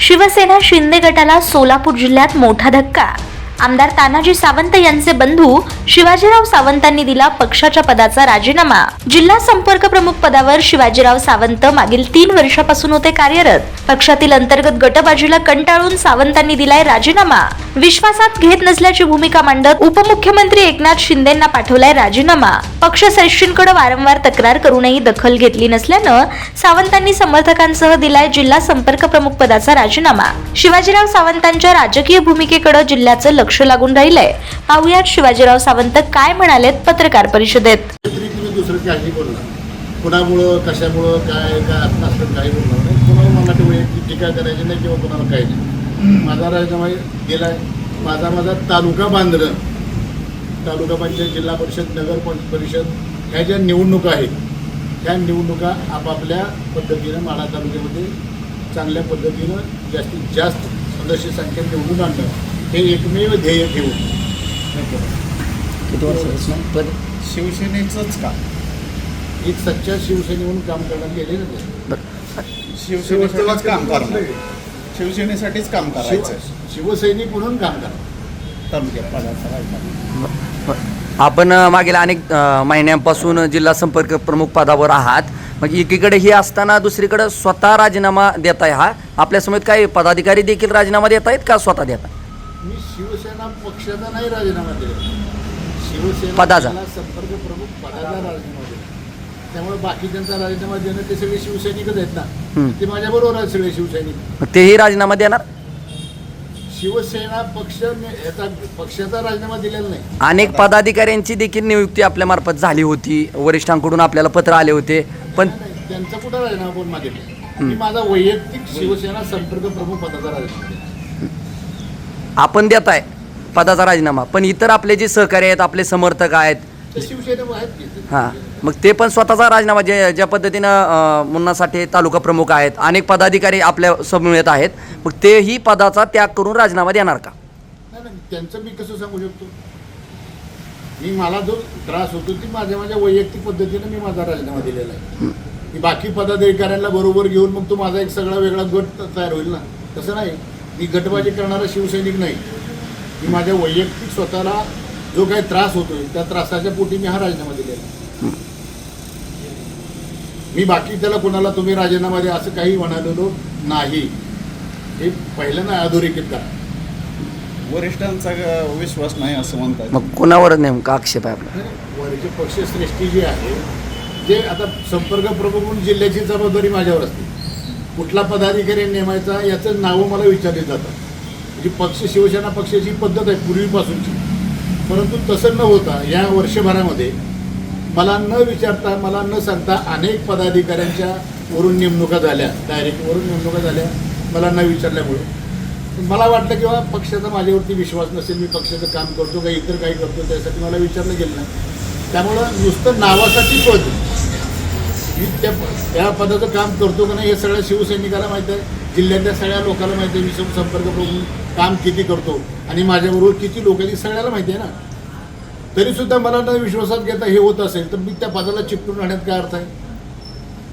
शिवसेना शिंदे गटाला सोलापूर जिल्ह्यात मोठा धक्का आमदार तानाजी सावंत यांचे बंधू शिवाजीराव सावंतांनी दिला पक्षाच्या पदाचा राजीनामा. जिल्हा संपर्क प्रमुख पदावर शिवाजीराव सावंत मागील तीन वर्षापासून होते कार्यरत. पक्षातील अंतर्गत गटबाजीला कंटाळून सावंतांनी दिलाय राजीनामा. विश्वासात घेत नसल्याची भूमिका मांडत उपमुख्यमंत्री एकनाथ शिंदेंना पाठवलाय राजीनामा. पक्ष श्रेष्ठींकडे वारंवार तक्रार करूनही दखल घेतली नसल्यानं सावंतांनी समर्थकांसह दिलाय जिल्हा संपर्क प्रमुख पदाचा राजीनामा. शिवाजीराव सावंतांच्या राजकीय भूमिकेकडे जिल्ह्याचं लक्ष लागून राहिलंय. पाहुयात शिवाजीराव सावंत काय म्हणालेत पत्रकार परिषदेत. तरी तुम्ही दुसरं काही बोलणार. कुणामुळं कशामुळं काय काय असं असं काही बोलणार नाही. कुणाला मला ते वैयक्तिक टीका करायची नाही किंवा कुणाला काही नाही. माझा राजीनामा गेलाय. माझा माझा तालुका बांधणं तालुका पंचायत जिल्हा परिषद नगर परिषद ह्या ज्या निवडणुका आहेत ह्या निवडणुका आपापल्या पद्धतीनं माढा तालुक्यामध्ये चांगल्या पद्धतीनं जास्तीत जास्त सदस्य संख्या निवडून आणणं हे एकमेव ध्येय ठेवून वर्षापासून पण शिवसेनेचंच का एक सच्चा शिवसेने म्हणून काम करण्यात गेलेलं नाही शिवसेनेसाठीच काम करणार. शिवसेनेसाठीच काम करायचं शिव- शिवसैनिक म्हणून काम करा. आपण मागील अनेक महिन्यांपासून जिल्हा संपर्क प्रमुख पदावर आहात. मग एकीकडे हे असताना दुसरीकडे स्वतः राजीनामा देत आहे हा. आपल्यासमोर काही पदाधिकारी देखील राजीनामा देत आहेत का स्वतः देत आहेत मी शिवसेना पक्षाचा नाही राजीनामा दिला. शिवसेना पदाचा. संपर्क प्रमुख पदाचा राजीनामा दिला. त्यामुळे बाकीच्यांचा राजीनामा देणं ते सगळे शिवसैनिकच आहेत ना. ते माझ्या बरोबर आहेत सगळे शिवसैनिक. तेही राजीनामा देणार? शिवसेना पक्ष याचा पक्षाचा राजीनामा दिलेला नाही. अनेक पदाधिकाऱ्यांची देखील नियुक्ती आपल्या मार्फत झाली होती. वरिष्ठांकडून आपल्याला पत्र आले होते. पण त्यांचा कुठं राजीनामा कोण मागितला मी माझा वैयक्तिक शिवसेना संपर्क प्रमुख पदाचा राजीनामा आपण देत आहे पदाचा राजीनामा. पण इतर आपले जे सहकारी आहेत आपले समर्थक आहेत. हां मग ते पण स्वतःचा राजीनामा जे ज्या पद्धतीनं मुन्नासाठी तालुका प्रमुख आहेत अनेक पदाधिकारी आपल्या समवेत आहेत मग तेही पदाचा त्याग करून राजीनामा देणार का? त्यांचं मी कसं सांगू शकतो? मी मला जो त्रास होतो ती माझ्या माझ्या वैयक्तिक पद्धतीनं मी माझा राजीनामा दिलेला आहे. मी बाकी पदाधिकाऱ्यांना बरोबर घेऊन मग तो माझा एक सगळा वेगळा गट तयार होईल ना? तसं नाही. मी गटबाजी करणारा शिवसैनिक नाही. मी माझ्या वैयक्तिक स्वतःला जो काही त्रास होतोय त्या त्रासाच्या पोटी मी हा राजीनामा दिलेला मी बाकी त्याला कोणाला तुम्ही राजीनामा द्या असं काही म्हणालेलो नाही. हे पहिलं ना अधोरेखित करा. वरिष्ठांचा विश्वास नाही असं म्हणतात मग कोणावर नेमका आक्षेप आहे आपला? वरचे पक्षश्रेष्ठी जी आहे ते आता संपर्क प्रमुख म्हणून जिल्ह्याची जबाबदारी माझ्यावर असते. कुठला पदाधिकारी नेमायचा याचं नावं मला विचारली जातात. म्हणजे पक्ष शिवसेना पक्षाची पद्धत आहे पूर्वीपासूनची. परंतु तसं न होता या वर्षभरामध्ये मला न विचारता मला न सांगता अनेक पदाधिकाऱ्यांच्या वरून नेमणुका झाल्या डायरेक्टवरून नेमणुका झाल्या मला न विचारल्यामुळे. मला वाटलं की बा पक्षाचा माझ्यावरती विश्वास नसेल मी पक्षाचं काम करतो का इतर काही करतो त्यासाठी मला विचारलं गेलं नाही. त्यामुळं नुसतं नावासाठी पद मी त्या त्या पदाचं काम करतो का नाही हे सगळ्या शिवसैनिकाला माहीत आहे. जिल्ह्यातल्या सगळ्या लोकांना माहिती आहे. मी संपर्क प्रमुख काम किती करतो आणि माझ्याबरोबर किती लोक आहेत सगळ्याला माहिती आहे ना. तरीसुद्धा मला न विश्वासात घेता हे होत असेल तर मी त्या पदाला चिकटून राहण्यात काय अर्थ आहे?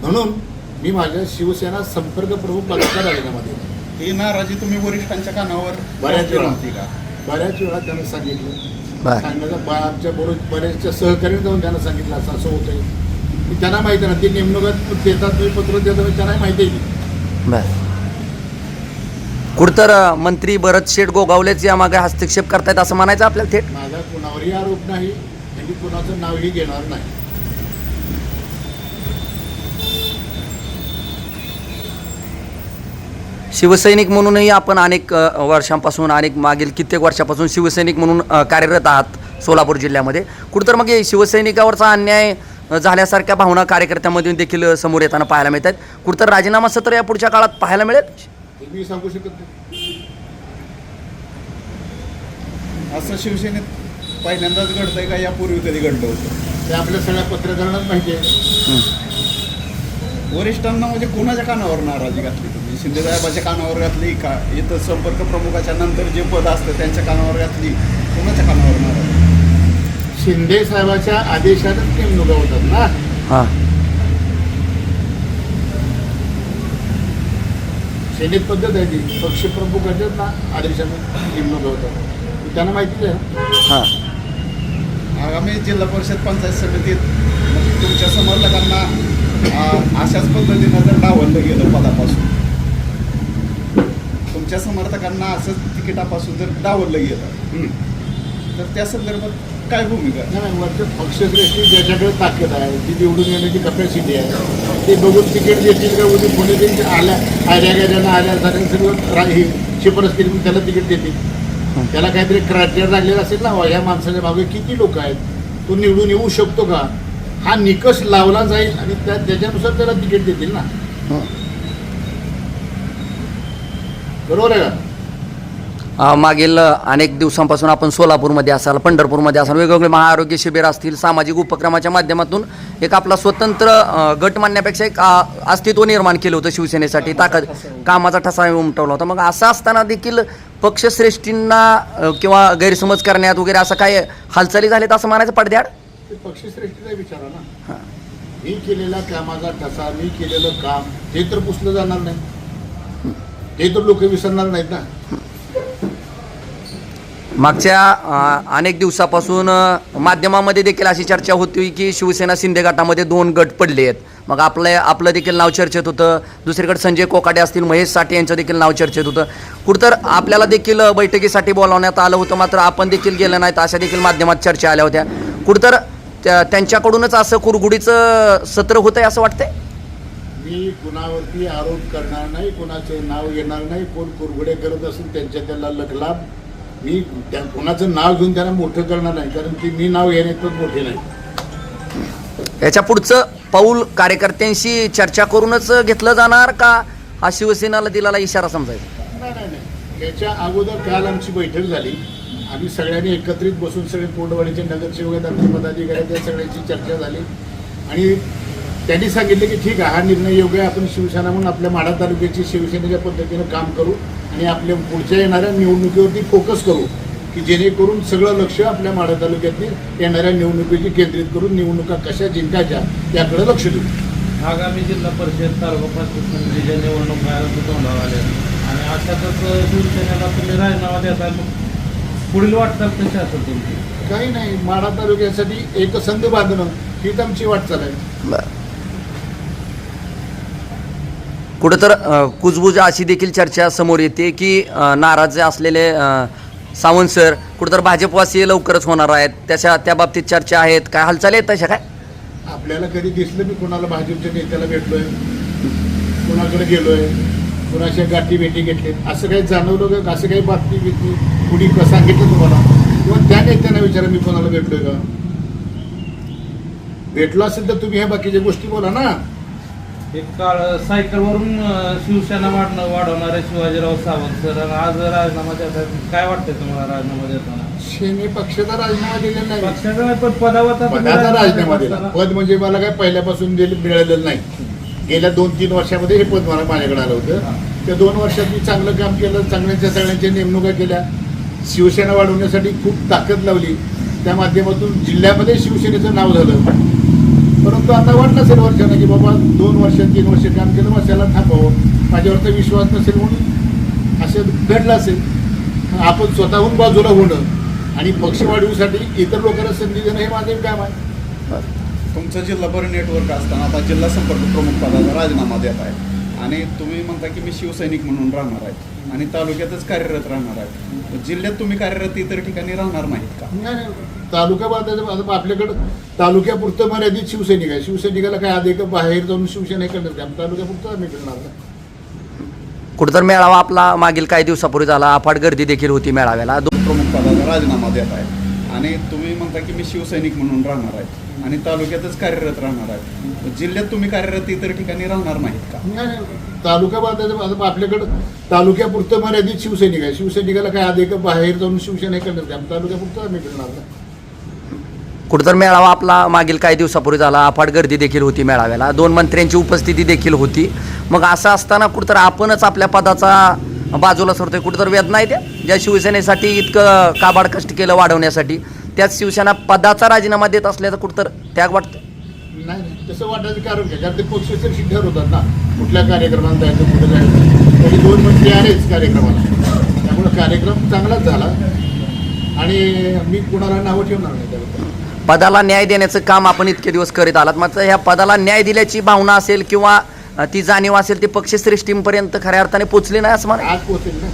म्हणून मी माझ्या शिवसेना संपर्क प्रमुख पदाचा राजीनामा दिला ही नाराजी तुम्ही वरिष्ठांच्या कानावर बऱ्याच वेळा. नव्हती का? बऱ्याच वेळा त्यांना सांगितलं. बर सांगण्याचा बा आमच्या बरोबर बऱ्याचशा सहकार्याने जाऊन त्यांना सांगितलं असं असं होतंय. त्यांना माहिती ना ते नेमणुकात देतात तुम्ही पत्र देतात त्यांना माहिती आहे. बर. कुठतर मंत्री भरत शेठ गोगावलेच यामागे हस्तक्षेप करतायत असं म्हणायचं आपल्याला थेट? माझा कुणावरही आरोप नाही आणि मी कुणाचं नावही घेणार नाही. शिवसैनिक म्हणूनही आपण अनेक वर्षांपासून अनेक मागील कित्येक वर्षापासून शिवसैनिक म्हणून कार्यरत आहात सोलापूर जिल्ह्यामध्ये. कुठतर मग शिवसैनिकावरचा अन्याय झाल्यासारख्या भावना कार्यकर्त्यांमधून देखील समोर येताना पाहायला मिळतात कुठतर राजीनामा सत्र या पुढच्या काळात पाहायला मिळेल? मी सांगू शकत नाही. असं शिवसेनेत पहिल्यांदाच घडतंय का? यापूर्वी कधी घडलं होतं? ते आपल्या सगळ्या पत्रकारांनाच माहिती आहे. वरिष्ठांना म्हणजे कोणाच्या कानावर नाराजी घातली तुम्ही? शिंदे साहेबाच्या कानावर घातली का? इथं संपर्क प्रमुखाच्या नंतर जे पद असतं त्यांच्या कानावर घातली. कोणाच्या कानावर नाराजी? शिंदे साहेबाच्या आदेशानंच नेमणुका होतात ना? हां. सेनेत पद्धत आहे ती. पक्षप्रमुखाच्या ना आदेशाने नेमणूक होतं त्यांना माहितीच आहे ना. हां. आगामी जिल्हा परिषद पंचायत समितीत तुमच्या समर्थकांना अशाच पद्धतीनं जर डावललं गेलं पदापासून तुमच्या समर्थकांना असंच तिकिटापासून जर डावललं गेलं तर त्या संदर्भात काय भूमिका? नाही नाही वरचं पक्षश्रेष्ठी ज्याच्याकडे ताकद आहे ती निवडून येण्याची कपॅसिटी आहे. ते बघून तिकीट देतील का उद्या पुणे त्यांची आल्या आल्या गेल्यानं आल्या झाल्या सगळं रा- हे शिफारस केली म्हणून त्याला तिकीट देतील. त्याला काहीतरी क्रायटेरिया लागलेला असेल ना ह्या माणसाच्या मागे किती लोक आहेत? तो निवडून येऊ शकतो का? हा निकष लावला जाईल आणि त्या त्याच्यानुसार त्याला तिकीट देतील ना. बरोबर आहे का? मागील अनेक दिवसांपासून आपण सोलापूरमध्ये असाल पंढरपूरमध्ये असाल वेगवेगळे महाआरोग्य शिबिर असतील सामाजिक उपक्रमाच्या माध्यमातून एक आपला स्वतंत्र गट मानण्यापेक्षा एक अस्तित्व निर्माण केलं होतं शिवसेनेसाठी. ताकद कामाचा ठसा उमटवला होता. मग असं असताना देखील पक्षश्रेष्ठींना किंवा गैरसमज करण्यात वगैरे असं काय हालचाली झाल्यात असं म्हणायचं पडद्याड पक्षश्रेष्ठीचा विचार ना. मी केलेला कामाचा ठसा मी केलेलं काम ते तर पुसलं जाणार नाही. ते तर लोक विसरणार नाहीत ना. मागच्या अनेक दिवसापासून माध्यमामध्ये देखील अशी चर्चा होती की शिवसेना शिंदे गटामध्ये दोन गट पडले आहेत. मग आपलं आपलं देखील नाव चर्चेत होतं. दुसरीकडे संजय कोकाटे असतील महेश साठे यांचं देखील नाव चर्चेत होतं. कुठतर आपल्याला देखील बैठकीसाठी बोलावण्यात आलं होतं मात्र आपण देखील गेलं नाहीत अशा देखील माध्यमात चर्चा आल्या होत्या. कुठतर त्या- त्यांच्याकडूनच असं कुरगुडीचं सत्र होतंय असं वाटतंय? मी कुणावरती आरोप करणार नाही कुणाचं नाव येणार नाही कोण कुरगुडे करत असेल त्यांच्या त्याला लखलाभ मी त्या कुणाचं नाव घेऊन त्यांना मोठं करणार नाही कारण की मी नाव येण्यातच मोठे नाही. याच्या पुढचं पाऊल कार्यकर्त्यांशी चर्चा करूनच घेतलं जाणार का? हा शिवसेनाला दिलेला इशारा समजायचा. नाही नाही नाही. याच्या अगोदर काल आमची बैठक झाली. आम्ही सगळ्यांनी एकत्रित बसून सगळे कोंडवाडीचे नगरसेवक आहेत पदाधिकारी आहेत, त्या सगळ्यांची चर्चा झाली. आणि त्यांनी सांगितलं की ठीक आहे हा निर्णय योग्य आहे आपण शिवसेना म्हणून आपल्या माढा तालुक्याची शिवसेनेच्या पद्धतीनं काम करू. आणि आपल्या पुढच्या येणाऱ्या निवडणुकीवरती फोकस करू की जेणेकरून सगळं लक्ष आपल्या माढा तालुक्यातली येणाऱ्या निवडणुकीची केंद्रित करून निवडणुका कशा जिंकायच्या याकडे लक्ष देऊ. आगामी जिल्हा परिषद तालुका पंचायत समितीच्या निवडणुका तोंडावर आल्या आणि अशातच शिवसेनेला तुम्ही राजीनामा देता पुढील वाटचाल कशी असेल तुमची? काही नाही माढा तालुक्यासाठी एक संघ बांधणं हीच आमची वाटचाल आहे. कुठंतर कुजबुज अशी देखील चर्चा समोर येते की नाराज असलेले सावंत सर कुठंतर भाजपवासी लवकरच होणार आहेत. त्याच्या त्या बाबतीत चर्चा आहेत. काय हालचाली आहेत तशा काय? आपल्याला कधी दिसलं मी कोणाला भाजपच्या नेत्याला भेटलोय? कोणाकडे गेलोय? कोणाच्या गाठी भेटी घेतलेत? असं काही जाणवलं का? असं काही बातमी घेतली कुणी सांगितलं तुम्हाला? किंवा त्या नेत्यांना विचारा मी कोणाला भेटलोय का? भेटलो असेल तर तुम्ही ह्या बाकीच्या गोष्टी बोला ना. एक काळ सायकलवरून शिवसेना वाढणं वाढवणारे शिवाजीराव सावंत सर. आणि आज राजीनामा देतात. काय वाटतंय तुम्हाला राजीनामा देताना? पक्षाचा राजीनामा दिलेला नाही. पक्षाचा नाही पण पदावर तर तुम्ही पदाचा राजीनामा देत दिला. असताना. पद म्हणजे मला काय पहिल्यापासून दिले मिळालेलं नाही. गेल्या दोन तीन वर्षामध्ये हे पद मला माझ्याकडे आलं होतं. त्या दोन वर्षात मी चांगलं काम केलं. चांगल्याच्या सगळ्यांच्या नेमणुका केल्या. शिवसेना वाढवण्यासाठी खूप ताकद लावली. त्या माध्यमातून जिल्ह्यामध्ये शिवसेनेचं नाव झालं. तो आता वाटलं असेल वर्षानं की बाबा दोन वर्ष तीन वर्ष काम केलं वर्षाला त्याला थांबावं. माझ्यावरचा विश्वास नसेल म्हणून. असं घडलं असेल. आपण स्वतःहून बाजूला होणं आणि पक्ष वाढवूसाठी इतर लोकांना संधी देणं हे माझं काम आहे. तुमचं जिल्हाभर नेटवर्क असताना आता जिल्हा संपर्क प्रमुख पदाचा राजीनामा देत आहे. आणि तुम्ही म्हणता की मी शिवसैनिक म्हणून राहणार आहे. आणि तालुक्यातच कार्यरत राहणार आहे जिल्ह्यात तुम्ही कार्यरत इतर ठिकाणी राहणार नाहीत का. तालुका बांधायचं आता आपल्याकडं तालुक्यापुरतं मर्यादित शिवसैनिक आहे. शिवसैनिकाला काय अधिक बाहेर जाऊन शिवसेना हे करणार? नाही तालुक्यापुरतं आम्ही करणार. कुठंतर मेळावा आपला मागील काही दिवसापूर्वी झाला. अफाट गर्दी देखील होती मेळाव्याला. दो- प्रमुख पदाचा राजीनामा देत आहे आणि तुम्ही म्हणता की मी शिवसैनिक म्हणून राहणार आहे आणि तालुक्यातच कार्यरत राहणार आहे जिल्ह्यात तुम्ही कार्यरत इतर ठिकाणी राहणार नाहीत का. तालुका बांधायचं आपल्याकडं तालुक्यापुरतं मर्यादित शिवसैनिक आहे. शिवसैनिकाला काय अधिक बाहेर जाऊन शिवसेना हे करणार? नाही तालुक्यापुरतं आम्ही करणार नाही. मेळावा आपला मागील काही दिवसापूर्वी झाला. अफाट गर्दी देखील होती मेळाव्याला. दोन मंत्र्यांची उपस्थिती देखील होती. मग असं असताना कुठंतर आपणच आपल्या पदाचा बाजूला सोडतोय. कुठतर वेदना येते ज्या शिवसेनेसाठी इतकं काबाड कष्ट केलं वाढवण्यासाठी. त्याच शिवसेना पदाचा राजीनामा देत असल्याचं कुठतर त्याग वाटतं नाही नाही. तसं वाटायचं कारण काय? कारण ते पक्षश्रेष्ठी ठरवतात ना. कुठल्या कार्यक्रमाला जायचं कुठं जायचं. तरी दोन मंत्री आलेच कार्यक्रमाला. त्यामुळे कार्यक्रम चांगलाच झाला. आणि मी कुणाला नावं ठेवणार नाही त्याबद्दल. पदाला न्याय देण्याचं काम आपण इतके दिवस करीत आलात. मात्र ह्या पदाला न्याय दिल्याची भावना असेल किंवा ती जाणीव असेल ती पक्षश्रेष्ठींपर्यंत खऱ्या अर्थाने पोचली नाही असं म्हणा आज पोहोचेल ना.